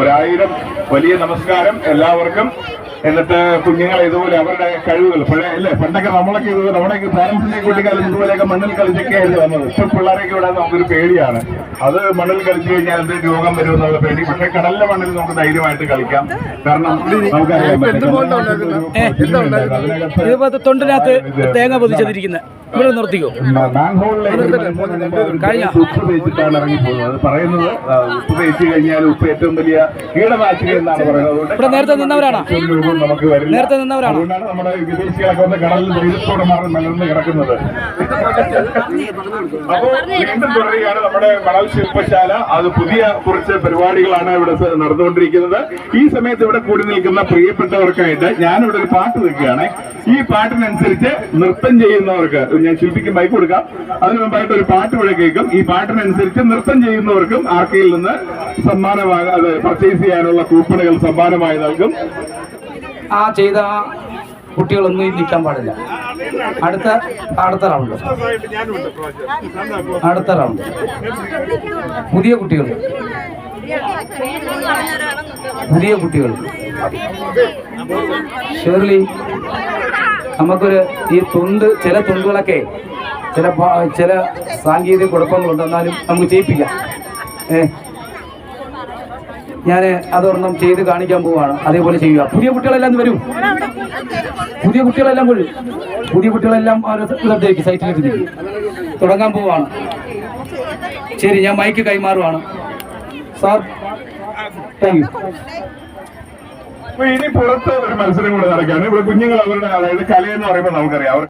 ഒരായിരം വലിയ നമസ്കാരം എല്ലാവർക്കും. എന്നിട്ട് കുഞ്ഞുങ്ങളെ ഇതുപോലെ അവരുടെ കഴിവുകൾ പഴയ അല്ലേ? പണ്ടൊക്കെ നമ്മളൊക്കെ ഇത് നമ്മുടെയൊക്കെ പാരന്റ്സിന്റെ കുട്ടിക്കാലം ഇതുപോലെയൊക്കെ മണ്ണിൽ കളിച്ചൊക്കെ ആയിരുന്നു വന്നത്. ഇപ്പൊ പിള്ളേരൊക്കെ വിടാൻ നമുക്കൊരു പേടിയാണ്. അത് മണ്ണിൽ കളിച്ചു കഴിഞ്ഞാൽ എന്ത് രോഗം വരുമെന്നുള്ള പേടി. പക്ഷെ കടലിലെ മണ്ണിൽ നമുക്ക് ധൈര്യമായിട്ട് കളിക്കാം. കാരണം നമുക്കറിയാം തൊണ്ടിനകത്ത് തേങ്ങ പൊതിച്ചതിരിക്കുന്നത് ഇവിടെ നിർത്തിക്കോ? കഴിഞ്ഞോ? ഉപ്പ് തേച്ചിട്ടാണ് ഇറങ്ങി പോകുന്നത് പറയുന്നത് ഉപ്പ് തേച്ച് കഴിഞ്ഞാൽ ഉപ്പ് ഏറ്റവും വലിയ കീടനാശിനി എന്നാണ് പറയുന്നത് ഇവിടെ നേരത്തെ നിന്നവരാണോ? നമുക്ക് വരില്ല. നേരത്തെ നിന്നവരാണോ? അതുകൊണ്ടാണ് നമ്മുടെ വിദേശികളൊക്കെ വന്ന് കടലിൽ ധൈര്യത്തോടെ മാറി നിലനിന്ന് കിടക്കുന്നത്. അപ്പോ വീണ്ടും തുടരുകയാണ് നമ്മുടെ കടൽ ശില്പശാല. അത് പുതിയ കുറച്ച് പരിപാടികളാണ് ഇവിടെ നടന്നുകൊണ്ടിരിക്കുന്നത്. ഈ സമയത്ത് ഇവിടെ കൂടി നിൽക്കുന്ന പ്രിയപ്പെട്ടവർക്കായിട്ട് ഞാനിവിടെ ഒരു പാട്ട് വെക്കുകയാണ്. ഈ പാട്ടിനനുസരിച്ച് നൃത്തം ചെയ്യുന്നവർക്ക് ഞാൻ ശില്പിക്ക് ബൈക്ക് കൊടുക്കാം. അതിനു മുമ്പായിട്ട് ഒരു പാട്ട് കൂടെ കേൾക്കും. ഈ പാട്ടിനനുസരിച്ച് നൃത്തം ചെയ്യുന്നവർക്കും ആർക്കയിൽ നിന്ന് സമ്മാനമായി അത് പർച്ചേസ് ചെയ്യാനുള്ള കൂപ്പണുകൾ സമ്മാനമായി നൽകും. ആ ചെയ്ത കുട്ടികളൊന്നും നിൽക്കാൻ പാടില്ല. അടുത്ത അടുത്ത റൗണ്ട് അടുത്ത റൗണ്ട് പുതിയ കുട്ടികൾ. പുതിയ കുട്ടികൾ. ഷേർലി. നമുക്കൊരു ഈ തുണ്ട് ചില തുണ്ടുകളൊക്കെ ചില ചില സാങ്കേതിക കുഴപ്പങ്ങളുണ്ട് എന്നാലും നമുക്ക് ചെയ്യിപ്പിക്കാം. ഏ ഞാൻ അതൊരെണ്ണം ചെയ്ത് കാണിക്കാൻ പോവാണ്. അതേപോലെ ചെയ്യുക. പുതിയ കുട്ടികളെല്ലാം വരും. പുതിയ കുട്ടികളെല്ലാം വരും. പുതിയ കുട്ടികളെല്ലാം ഇതേക്ക് സൈറ്റിലേക്ക് തുടങ്ങാൻ പോവാണ്. ശരി ഞാൻ മൈക്ക് കൈമാറുവാണ്. സാർ താങ്ക് യു അപ്പൊ ഇനി പുറത്ത് ഒരു മത്സരം കൂടെ നടക്കുകയാണ്. ഇവിടെ കുഞ്ഞുങ്ങൾ അവരുടെ അതായത് കലയെന്ന് പറയുമ്പോൾ നമുക്കറിയാം.